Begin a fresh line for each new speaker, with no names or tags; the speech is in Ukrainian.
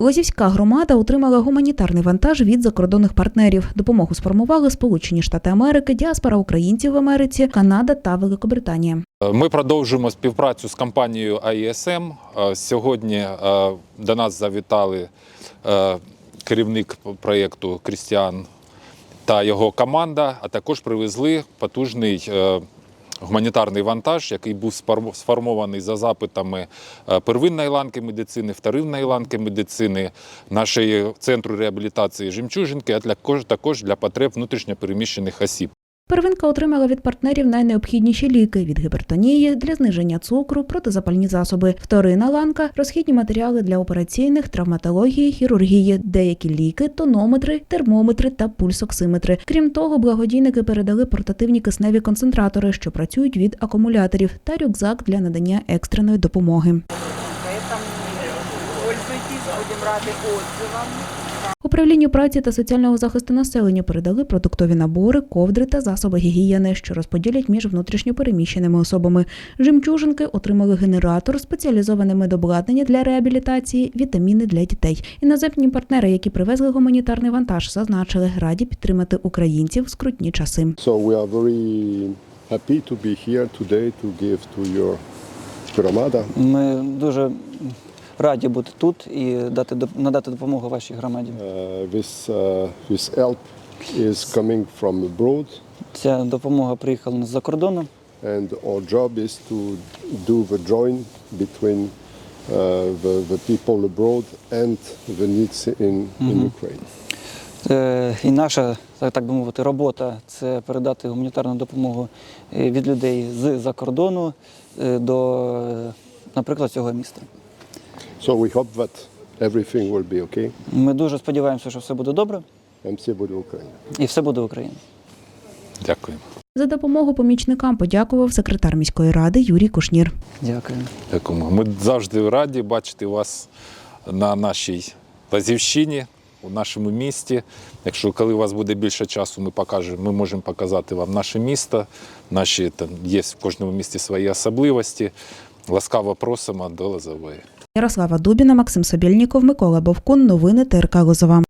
Лозівська громада отримала гуманітарний вантаж від закордонних партнерів. Допомогу сформували Сполучені Штати Америки, діаспора українців в Америці, Канада та Великобританія.
Ми продовжуємо співпрацю з компанією ISM. Е, Сьогодні е, до нас завітали е, керівник проєкту Крістіан та його команда, а також привезли потужний е, гуманітарний вантаж, який був сформований за запитами е, первинної ланки медицини, вторинної ланки медицини, нашої центру реабілітації жемчужинки, а також для потреб внутрішньопереміщених осіб.
Первинка отримала від партнерів найнеобхідніші ліки від гіпертонії для зниження цукру, протизапальні засоби. Вторина ланка розхідні матеріали для операційних, травматології, хірургії, деякі ліки, тонометри, термометри та пульсоксиметри. Крім того, благодійники передали портативні кисневі концентратори, що працюють від акумуляторів, та рюкзак для надання екстреної допомоги.
Поэтому пользуйтесь, будем рады отзывам.
Управлінню праці та соціального захисту населення передали продуктові набори, ковдри та засоби гігієни, що розподілять між внутрішньопереміщеними особами. Жемчужинки отримали генератор, спеціалізоване медобладнання для реабілітації, вітаміни для дітей. Іноземні партнери, які привезли гуманітарний вантаж, зазначили, раді підтримати українців в скрутні часи.
So we are very happy to be here today to give to your.
Ми дуже раді бути тут і дати надати допомогу вашій громаді.
Uh, this, uh, this help is coming from abroad,
Ця допомога приїхала з-за кордону.
and our job is to do the join between uh, the, the people abroad and the needs in, in Ukraine.
Е, І наша, так би мовити, робота це передати гуманітарну допомогу е, від людей з-за кордону е, до, наприклад, цього міста.
So we hope that everything will be okay.
Ми дуже сподіваємося, що все буде добре
And все буде Україна.
і все буде Україна.
Дякую.
За допомогу помічникам подякував секретар міської ради Юрій Кушнір.
Дякую.
Дякуємо. Ми завжди раді бачити вас на нашій Лазівщині, у нашому місті. Якщо коли у вас буде більше часу, ми покажемо, ми можемо показати вам наше місто. Наші там є в кожному місті свої особливості. Ласкаво просимо до Лозової.
Ярослава Дубіна, Максим Собільніков, Микола Бовкун. Новини ТРК Лозова.